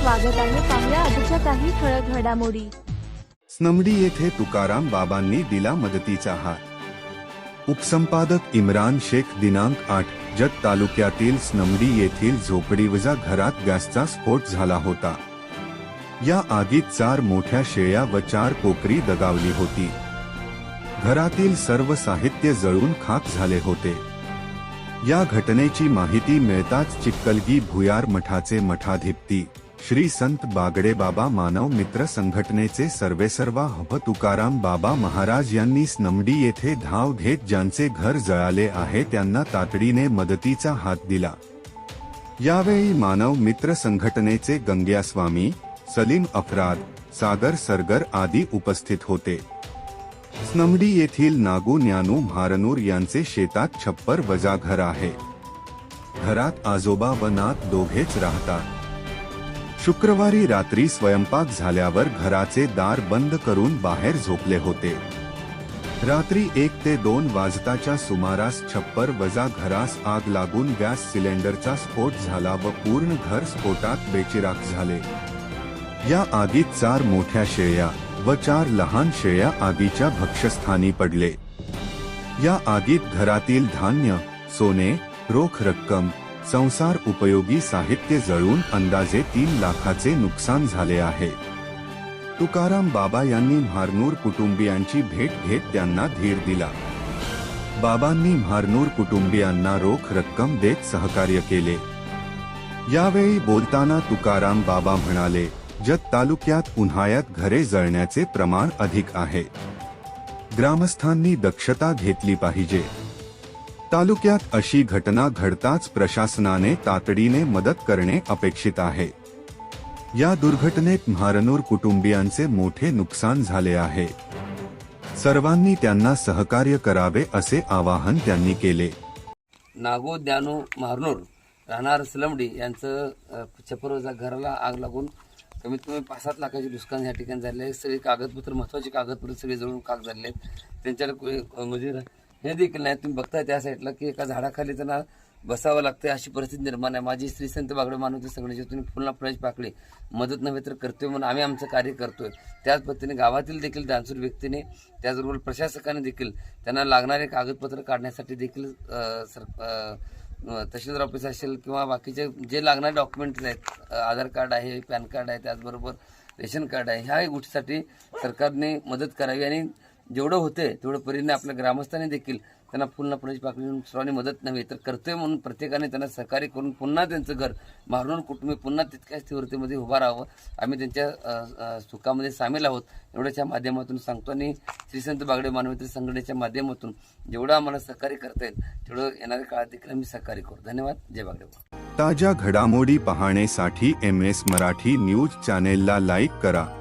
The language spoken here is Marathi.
स्वागत आहे पाहुया आजच्या काही ठळक घडामोडी. स्नमडी येथे तुकाराम बाबांनी दिला मदतीचा हात. उपसंपादक इम्रान शेख दिनांक आठ जत तालुक्यातील स्नमडी येथील झोपडीवजा घरात गॅसचा स्फोट झाला होता. या आगीत चार मोठ्या शेळ्या व चार कोकरी दगावली होती. घरातील सर्व साहित्य जळून खाक झाले होते. या घटनेची माहिती मिळताच चिक्कलगी भुयार मठाचे मठाधिपती श्री संत बागडे बाबा मानव मित्र संघटनेचे सर्वेसर्वा हप तुकाराम बाबा महाराज यांनी स्नमडी येथे धाव घेत ज्यांचे घर जळाले आहे त्यांना तातडीने मदतीचा हात दिला. यावेळी मानव मित्र संघटनेचे गंग्यास्वामी सलीम अफराद सागर सरगर आदी उपस्थित होते. स्नमडी येथील नागू न्यानू भारनूर यांचे शेतात छप्पर वजा घर आहे. घरात आजोबा व नात दोघेच राहतात. शुक्रवारी रात्री स्वयंपाक झाल्यावर घराचे दार बंद करून बाहेर झोपले होते. रात्री एक ते दोन वाजताच्या सुमारास छप्पर वजा घरास आग लागून गॅस सिलेंडरचा स्फोट झाला व पूर्ण घर स्फोटात बेचिराख झाले. या आगीत चार मोठ्या शेळ्या व चार लहान शेळ्या आगीच्या भक्ष्यस्थानी पडले. या आगीत घरातील धान्य सोने रोख रक्कम संसार उपयोगी साहित्य जळून अंदाजे तीन लाखाचे नुकसान झाले आहे. तुकाराम बाबा यांनी म्हारनूर कुटुंबियांची भेट घेत त्यांना धीर दिला. बाबांनी म्हारनूर कुटुंबियांना रोख रक्कम देत सहकार्य केले. यावेळी बोलताना तुकाराम बाबा म्हणाले जत तालुक्यात उन्हाळ्यात घरे जळण्याचे प्रमाण अधिक आहे. ग्रामस्थांनी दक्षता घेतली पाहिजे. तालुक्यात अशी घटना घडताच प्रशासनाने तातडीने मदत करणे अपेक्षित आहे. या दुर्घटनेत म्हारनूर कुटुंबियांचे मोठे नुकसान झाले आहे. सर्वांनी त्यांना सहकार्य करावे असे आवाहन त्यांनी केले. नागो ज्ञानू महारनूर राहणार सलमडी यांचं छपरोजा घराला आग लागून कमीत कमी पाच सात लाखाचे नुकसान या ठिकाणी झाले आहे. सगळे कागदपत्र महत्त्वाचे कागदपत्र सगळे जवळून काग झाले आहेत. त्यांच्याकडे म्हणजे हे देखील नाही तुम्ही बघताय त्या साईडला की एका झाडाखाली त्यांना बसावं लागतं अशी परिस्थिती निर्माण आहे. माझी स्त्री संत बागडे मानवते सगळ्यांची तुम्ही फुलना फुलाची पाकळी मदत नव्हे तर करतोय म्हणून आम्ही आमचं कार्य करतोय. त्याच पद्धतीने गावातील देखील दानसूर व्यक्तीने त्याचबरोबर प्रशासकाने देखील त्यांना लागणारे कागदपत्र काढण्यासाठी देखील सर तहसीलदार ऑफिस असेल किंवा बाकीचे जे लागणारे डॉक्युमेंट्स आहेत आधार कार्ड आहे पॅन कार्ड आहे त्याचबरोबर रेशन कार्ड आहे ह्या गोष्टीसाठी सरकारने मदत करावी आणि जेवढं होते तेवढं परीने आपल्या ग्रामस्थांनी देखील त्यांना फुलना फुलाची पाकळी देऊन सर्वांनी मदत नव्हे तर करतोय म्हणून प्रत्येकाने त्यांना सहकार्य करून पुन्हा त्यांचं घर मारून कुटुंबी पुन्हा तितक्याच तीव्रतेमध्ये उभं राहावं. आम्ही त्यांच्या सुखामध्ये सामील आहोत. एवढ्याच्या माध्यमातून सांगतो आणि श्रीसंत बागडे मानवत्री संघटनेच्या माध्यमातून जेवढं आम्हाला सहकार्य करता येईल तेवढं येणाऱ्या काळात देखील आम्ही सहकार्य करू. धन्यवाद. जय बागडे ताज्या घडामोडी पाहण्यासाठी एम एस मराठी न्यूज चॅनेलला लाईक करा.